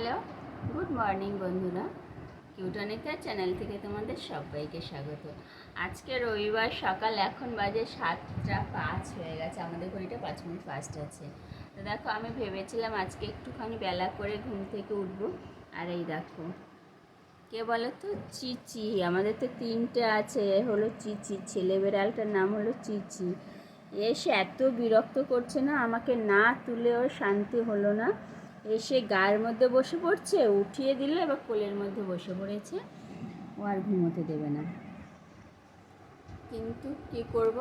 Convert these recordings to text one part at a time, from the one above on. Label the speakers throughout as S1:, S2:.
S1: Hello, good morning বন্ধুরা। কিউটনিকা channel থেকে তোমাদের সবাইকে স্বাগত। আজকে রবিবার, সকাল এখন বাজে সাতটা পাঁচ হয়ে গেছে। আমাদের ঘড়িটা পাঁচ মিনিট ফাস্ট আছে। তো দেখো, আমি ভেবেছিলাম আজকে একটুখানি বেলা করে ঘুম থেকে উঠবো। আর এই দেখো, কে বলো তো চিচি। আমাদের তো তিনটে আছে হলো চিচি ছেলে বেড়ালটার নাম হলো চিচি। এসে এত বিরক্ত করছে না, আমাকে না তুলে ওর শান্তি হলো না। এসে গায়ের মধ্যে বসে পড়ছে, উঠিয়ে দিল এবার কোলের মধ্যে বসে পড়েছে। ও আর ঘুমোতে দেবে না। কিন্তু কি করব?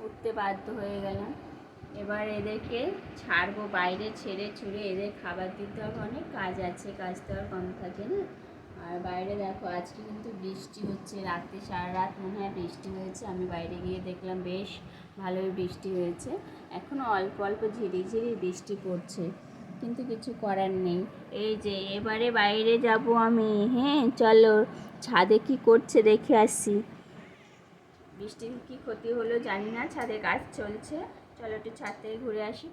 S1: উঠতে বাধ্য হয়ে গেলাম। এবার এদেরকে ছাড়বো, বাইরে ছেড়ে ছুড়ে এদের খাবার দিতে হবে। অনেক কাজ আছে, কাজ তো আর কম থাকে না। আর বাইরে দেখো, আজকে কিন্তু বৃষ্টি হচ্ছে, রাতে সারা রাত মনে হয় বৃষ্টি হয়েছে। আমি বাইরে গিয়ে দেখলাম বেশ ভালোই বৃষ্টি হয়েছে। এখনও অল্প অল্প ঝিরিঝিরি বৃষ্টি পড়ছে। কিন্তু কিছু করার নেই। এই যে, এবারে বাইরে যাব আমি। হ্যাঁ চলো। ছাদে কি করছে দেখে আসি। বৃষ্টির কি ক্ষতি হলো জানি না, ছাদে কাজ চলছে। চলো একটু ছাদ থেকে ঘুরে আসি।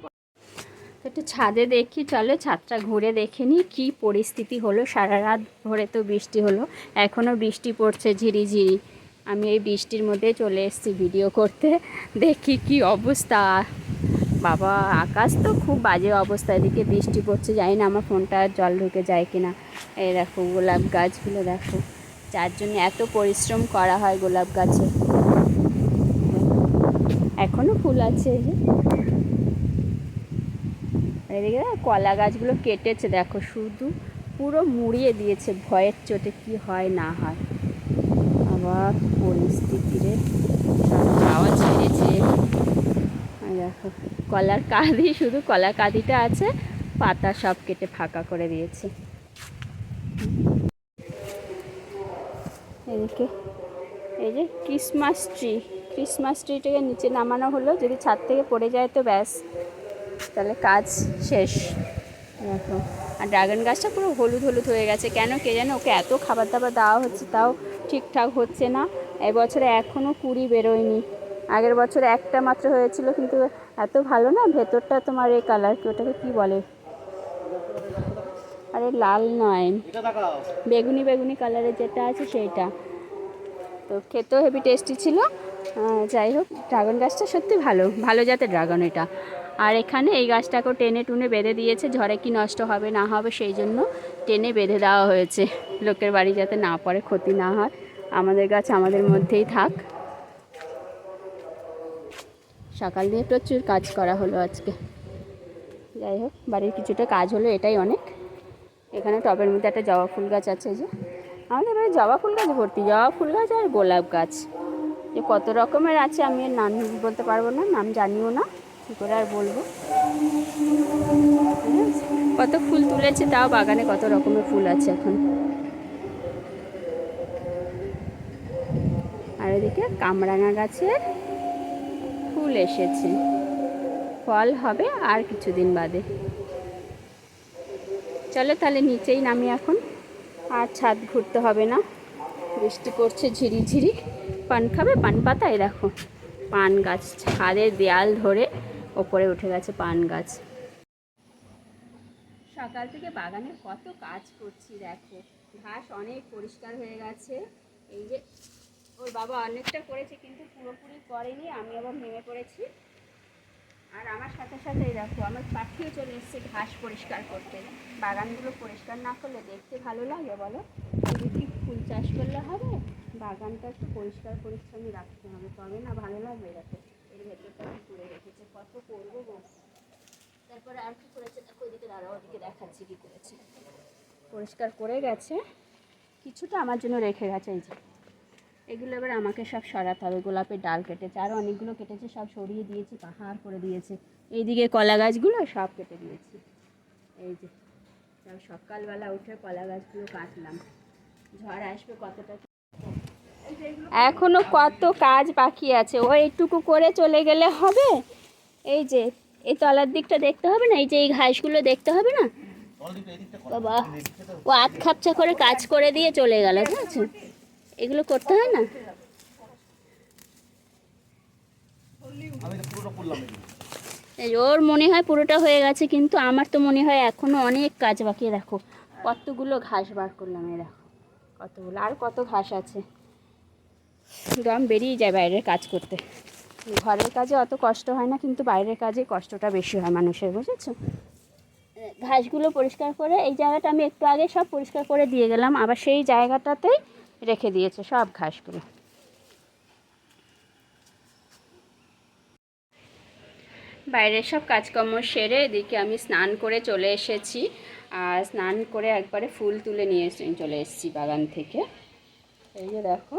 S1: একটু ছাদে দেখি, চলো ছাদটা ঘুরে দেখে নিই কী পরিস্থিতি হলো। সারা রাত ভরে তো বৃষ্টি হলো এখনও বৃষ্টি পড়ছে ঝিরিঝিরি। আমি এই বৃষ্টির মধ্যে চলে এসেছি ভিডিও করতে। দেখি কি অবস্থা। বাবা, আকাশ তো খুব বাজে অবস্থা, এদিকে বৃষ্টি পড়ছে, জানি না আমার ফোনটা জল ঢুকে যায় কিনা। এই দেখো গোলাপ গাছগুলো দেখো যার জন্য এত পরিশ্রম করা হয় গোলাপ গাছে। এখনও ফুল আছে এদিকে কলা গাছগুলো কেটেছে, দেখো শুধু পুরো মুড়িয়ে দিয়েছে, ভয়ের চোটে কি হয় না হয়। আবার পরিস্থিতিরে সব হাওয়া ছেড়েছে। দেখো। কলার কাঁদি, শুধু কলার কাঁদিটা আছে, পাতা সব কেটে ফাঁকা করে দিয়েছি। এদিকে, এই যে ক্রিসমাস ট্রি, ক্রিসমাস ট্রিটাকে নিচে নামানো হলো, যদি ছাদ থেকে পড়ে যায় তো ব্যাস। তাহলে কাজ শেষ। দেখো, আর ড্রাগন গাছটা পুরো হলুদ হলুদ হয়ে গেছে। কেন কে জানে ওকে এত খাবার দাবার দেওয়া হচ্ছে, তাও ঠিকঠাক হচ্ছে না। এবছরে এখনও কুড়ি বেরোয়নি। আগের বছর একটা মাত্র হয়েছিল, কিন্তু এত ভালো না? ভেতরটা তোমার এই কালার কি? ওটাকে কী বলে? আরে লাল নয়। বেগুনি বেগুনি কালারের যেটা আছে সেইটা। তো খেতেও হেভি টেস্টি ছিল। যাই হোক ড্রাগন গাছটা সত্যি ভালো। ভালো জাতের ড্রাগন এটা। আর এখানে এই গাছটাকেও টেনে টুনে বেঁধে দিয়েছে। ঝড়ে কি নষ্ট হবে, না হবে, সেই জন্য টেনে বেঁধে দেওয়া হয়েছে। লোকের বাড়ি যাতে না পড়ে, ক্ষতি না হয়। আমাদের গাছ আমাদের মধ্যেই থাক। সকাল দিয়ে প্রচুর কাজ করা হলো আজকে। যাই হোক, বাড়ির কিছুটা কাজ হলো, এটাই অনেক। এখানে টবের মধ্যে একটা জবা ফুল গাছ আছে যে। আমাদের বাড়ি জবা ফুল গাছ ভর্তি, জবা ফুল গাছ আর গোলাপ গাছ। যে কত রকমের আছে, আমি এর নাম বলতে পারব না, নাম জানিও না, কী করে আর বলব? কত ফুল তুলেছে, তাও বাগানে কত রকমের ফুল আছে এখন। আর এদিকে কামরাঙা গাছের ফুল এসেছে। ফল হবে আর কিছুদিন বাদে। চলো তাহলে নিচেই নামি এখন। আর ছাদ ঘুরতে হবে না। বৃষ্টি পড়ছে ঝিরি ঝিরি পান খাবে, পান পাতায় দেখো। পান গাছ, ছাদের দেয়াল ধরে ওপরে উঠে গেছে পান গাছ। সকাল থেকে বাগানে কত কাজ করছি দেখো। ঘাস অনেক পরিষ্কার হয়ে গেছে। এই যে ওর বাবা অনেকটা করেছে, কিন্তু পুরোপুরি করেনি, আমি আবার নেমে পড়েছি। আর আমার সাথে সাথে এই দেখো, আমার পাখিও চলে এসছে ঘাস পরিষ্কার করতে। বাগানগুলো পরিষ্কার না করলে দেখতে ভালো লাগে বলো? কি ফুল চাষ করলে হবে, বাগানটা একটু পরিষ্কার পরিচ্ছন্ন রাখতে হবে। তবে না ভালো লাগবে দেখো, এর ভেতরটা কি করে রেখেছে, কত করব গো। তারপরে আর কি করেছে, দেখো ওইদিকে দাঁড়াও, ওদিকে দেখাচ্ছি কি করেছে। পরিষ্কার করে গেছে, কিছুটা আমার জন্য রেখে গেছে এই যে। এগুলো এবার আমাকে সব সরাতে হবে। গোলাপের ডাল কেটেছে আরও অনেকগুলো কেটেছে, সব সরিয়ে দিয়েছি, পাহাড় করে দিয়েছে। এইদিকে কলা গাছগুলো সব কেটে দিয়েছি। এই যে সকালবেলা উঠে কলা গাছগুলো কাটলাম। ঝড় আসবে কতটা এখনও কত কাজ বাকি আছে। ও এইটুকু করে চলে গেলে হবে? এই যে, এই তলার দিকটা দেখতে হবে না? এই যে এই ঘাসগুলো দেখতে হবে না? বাবা, ও আধ খাপচা করে কাজ করে দিয়ে চলে গেল ঠিক আছে এগুলো করতে হয় না? ওর মনে হয় পুরোটা হয়ে গেছে, কিন্তু আমার তো মনে হয় এখনও অনেক কাজ বাকি। দেখো, কতগুলো ঘাস বার করলাম এ দেখো, কতগুলো, আর কত ঘাস আছে? দম বেরিয়ে যায় বাইরের কাজ করতে। ঘরের কাজে অত কষ্ট হয় না, কিন্তু বাইরের কাজে কষ্টটা বেশি হয় মানুষের, বুঝেছ? ঘাসগুলো পরিষ্কার করে, এই জায়গাটা আমি একটু আগে সব পরিষ্কার করে দিয়ে গেলাম, আবার সেই জায়গাটাতেই রেখে দিয়েছে সব ঘাসগুলো। বাইরের সব কাজকর্ম সেরে এদিকে আমি স্নান করে চলে এসেছি। আর স্নান করে একবারে ফুল তুলে নিয়ে চলে এসেছি বাগান থেকে। এই যে দেখো,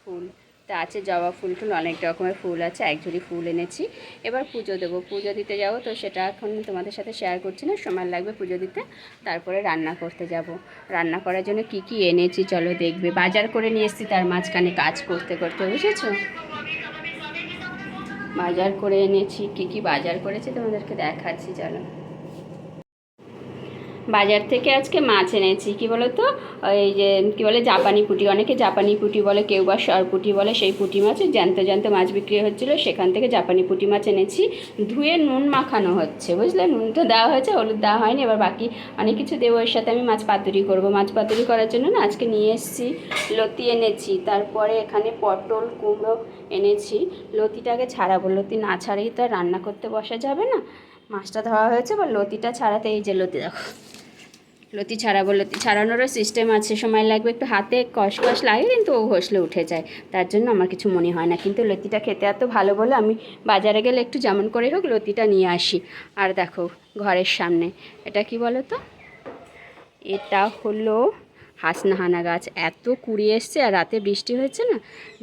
S1: ফুল। তা আছে, জবা ফুল টুল, অনেক রকমের ফুল আছে, এক ঝুড়ি ফুল এনেছি। এবার পুজো দেবো। পুজো দিতে যাব তো সেটা এখন তোমাদের সাথে শেয়ার করছি না, সময় লাগবে পুজো দিতে। তারপরে রান্না করতে যাব। রান্না করার জন্য কি কি এনেছি চলো দেখবে। বাজার করে নিয়ে এসেছি, তার মাঝখানে কাজ করতে করতে, বুঝেছ? বাজার করে এনেছি। কি কি বাজার করেছি তোমাদেরকে দেখাচ্ছি, চলো। বাজার থেকে আজকে মাছ এনেছি। কি বলো তো ওই যে, কি বলে, জাপানি পুঁটি। অনেকে জাপানি পুঁটি বলে, কেউ বা সর পুঁটি বলে, সেই পুঁটি মাছ জ্যান্ত জ্যান্ত মাছ বিক্রি হচ্ছিল। সেখান থেকে জাপানি পুঁটি মাছ এনেছি। ধুয়ে নুন মাখানো হচ্ছে, বুঝলে? নুন তো দেওয়া হয়েছে, হলুদ দেওয়া হয়নি। এবার বাকি অনেক কিছু দেবো, এর সাথে আমি মাছ পাতুরি করব। মাছ পাতুরি করার জন্য না আজকে নিয়ে এসেছি লতি এনেছি। তারপরে এখানে পটল, কুমড়ো এনেছি। লতিটাকে ছাড়াবো। লতি না ছাড়িয়ে তো রান্না করতে বসা যাবে না। মাছটা ধোয়া হয়েছে বা লতিটা ছাড়াতে এই যে লতি দেখো। লতি ছাড়াবো, লতি ছাড়ানোরও সিস্টেম আছে, সময় লাগবে, একটু হাতে কষকষ লাগে কিন্তু ও ঘষলে উঠে যায়। তার জন্য আমার কিছু মনে হয় না, কিন্তু লতিটা খেতে এত ভালো বলে আমি বাজারে গেলে একটু যেমন করে হোক লতিটা নিয়ে আসি। আর দেখো, ঘরের সামনে, এটা কি বলো তো? এটা হলো হাসনাহানা গাছ। এত কুড়িয়ে এসছে আর রাতে বৃষ্টি হয়েছে না?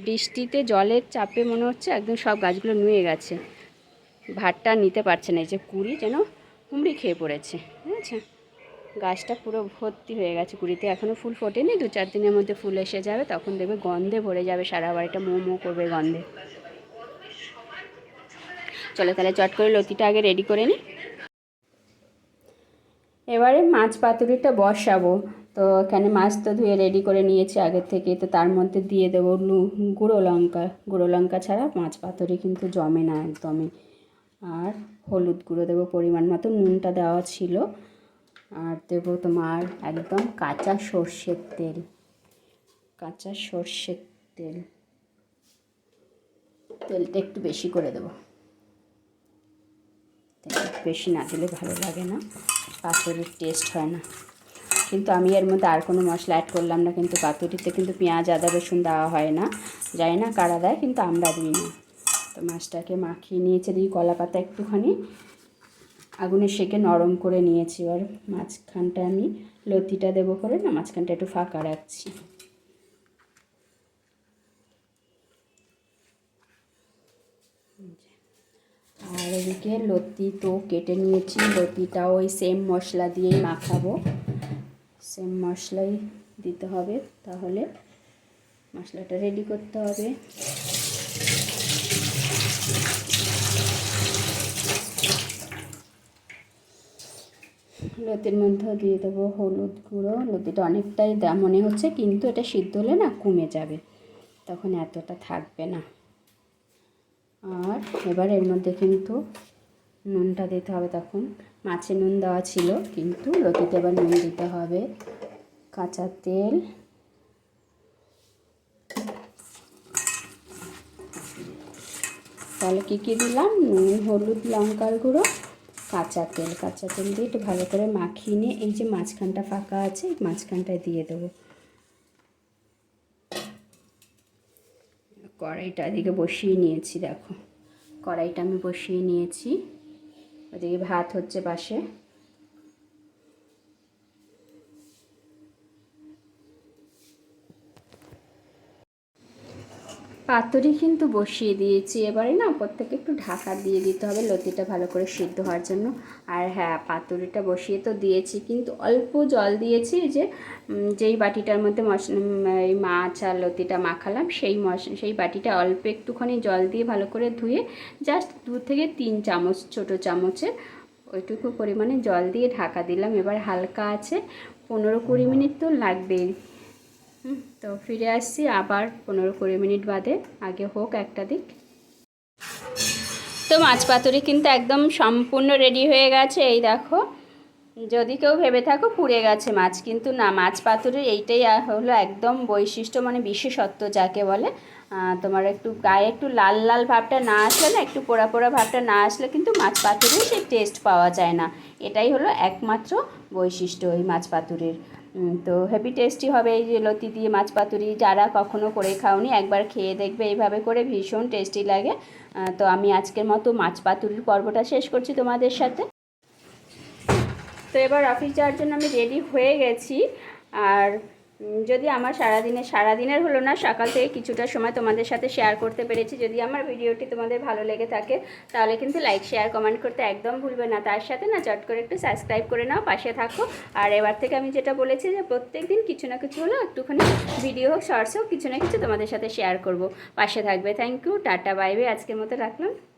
S1: বৃষ্টিতে জলের চাপে মনে হচ্ছে একদম সব গাছগুলো নুয়ে গেছে। ভাতটা নিতে পারছে না, এই যে কুড়ি যেন হুমড়ি খেয়ে পড়েছে, বুঝেছে? গাছটা পুরো ভর্তি হয়ে গেছে কুড়িতে। এখনও ফুল ফোটেনি, দু চার দিনের মধ্যে ফুল এসে যাবে, তখন দেখবে গন্ধে ভরে যাবে, সারা বাড়িটা মো মো করবে গন্ধে। চলো তাহলে চট করে লতিটা আগে রেডি করে নিই এবারে মাছ পাতুরিটা বসাবো। তো এখানে মাছ তো ধুয়ে রেডি করে নিয়েছি আগের থেকে, তো তার মধ্যে দিয়ে দেবো গুঁড়ো লঙ্কা। গুঁড়ো লঙ্কা ছাড়া মাছ পাতুরি কিন্তু জমে না একদমই। আর হলুদ গুঁড়ো দেবো পরিমাণ মতো, নুনটা দেওয়া ছিল। আর দেবো তোমার একদম কাঁচা সর্ষের তেল। কাঁচা সর্ষের তেল। তেলটা একটু বেশি করে দেবো। বেশি না দিলে ভালো লাগে না, পাতুরির টেস্ট হয় না। কিন্তু আমি এর মধ্যে আর কোনো মশলা অ্যাড করলাম না, কিন্তু পাতুরিতে কিন্তু পেঁয়াজ, আদা, রসুন দেওয়া হয় না। জানি না কারা দেয়, কিন্তু আমরা দিই না। তো মাছটাকে মাখিয়ে নিয়েছে দিই কলা পাতা একটুখানি। আগুনে সেকে নরম করে নিয়েছি। এবার মাঝখানটা আমি লতিটা দেবো করে না, মাঝখানটা একটু ফাঁকা রাখছি। আর এদিকে লতি তো কেটে নিয়েছি, লতিটাও ওই সেম মশলা দিয়েই মাখাবো। সেম মশলাই দিতে হবে, তাহলে মশলাটা রেডি করতে হবে। লতির মধ্যে দিয়ে দেবো হলুদ গুঁড়ো। লতিটা অনেকটাই মনে হচ্ছে কিন্তু এটা সিদ্ধ হলে না কমে যাবে। তখন এতটা থাকবে না। আর এবার এর মধ্যে কিন্তু নুনটা দিতে হবে তখন। মাছে নুন দেওয়া ছিল, কিন্তু লতিতে এবার নুন দিতে হবে। কাঁচা তেল। তাহলে কী কী দিলাম? নুন, হলুদ, লঙ্কার গুঁড়ো। কাঁচা তেল কাঁচা তেল দিয়ে একটু ভালো করে মাখিয়ে নিয়ে এই যে মাঝখানটা ফাঁকা আছে, এই মাঝখানটায় দিয়ে দেবো। কড়াইটা এদিকে বসিয়ে নিয়েছি, দেখো। কড়াইটা আমি বসিয়ে নিয়েছি। ওদিকে ভাত হচ্ছে পাশে। পাতুরি কিন্তু বসিয়ে দিয়েছি। এবারে না ওপর থেকে একটু ঢাকা দিয়ে দিতে হবে লতিটা ভালো করে সিদ্ধ হওয়ার জন্য। আর হ্যাঁ পাতুরিটা বসিয়ে তো দিয়েছি কিন্তু অল্প জল দিয়েছি যে যেই বাটিটার মধ্যে মশ এই মাছ আর লতিটা মাখালাম সেই মশ সেই বাটিটা অল্প একটুখানি জল দিয়ে ভালো করে ধুয়ে জাস্ট দু থেকে তিন চামচ ছোট চামচের ওইটুকু পরিমাণে জল দিয়ে ঢাকা দিলাম। এবার হালকা আছে পনেরো কুড়ি মিনিট তো লাগবেই। তো ফিরে আসছি আবার পনেরো কুড়ি মিনিট বাদে। আগে হোক একটা দিক। তো মাছ পাতুরি কিন্তু একদম সম্পূর্ণ রেডি হয়ে গেছে, এই দেখো। যদি কেউ ভেবে থাকো পুড়ে গেছে মাছ, কিন্তু না, মাছ পাতুরির এইটাই হলো একদম বৈশিষ্ট্য মানে বিশেষত্ব যাকে বলে। তোমার একটু গায়ে একটু লাল লাল ভাবটা না আসলে না, একটু পোড়া পোড়া ভাবটা না আসলে কিন্তু মাছ পাতুরির সেই টেস্ট পাওয়া যায় না। এটাই হলো একমাত্র বৈশিষ্ট্য এই মাছ পাতুরির। তো হ্যাপি টেস্টি হবে এই যে লতি দিয়ে মাছ পাতুরি যারা কখনো করে খাওনি, একবার খেয়ে দেখবে, এইভাবে করে ভীষণ টেস্টি লাগে। তো আমি আজকের মতো মাছ পাতুরির পর্বটা শেষ করছি তোমাদের সাথে। তো এবার অফিস যাওয়ার জন্য আমি রেডি হয়ে গেছি। আর যদি আমার সারাদিনে, সারাদিনের হলো না, সকাল থেকে কিছুটা সময় তোমাদের সাথে শেয়ার করতে পেরেছি। যদি আমার ভিডিওটি তোমাদের ভালো লেগে থাকে, তাহলে কিন্তু লাইক শেয়ার কমেন্ট করতে একদম ভুলবে না। তার সাথে না চট করে একটু সাবস্ক্রাইব করে নাও, পাশে থাকো। আর এবার থেকে আমি যেটা বলেছি যে প্রত্যেক দিন কিছু না কিছু হলো একটুখানি ভিডিও হোক শর্টস হোক, কিছু না কিছু তোমাদের সাথে শেয়ার করব। পাশে থাকবে। থ্যাংক ইউ টাটা বাইবে আজকের মতো রাখলাম।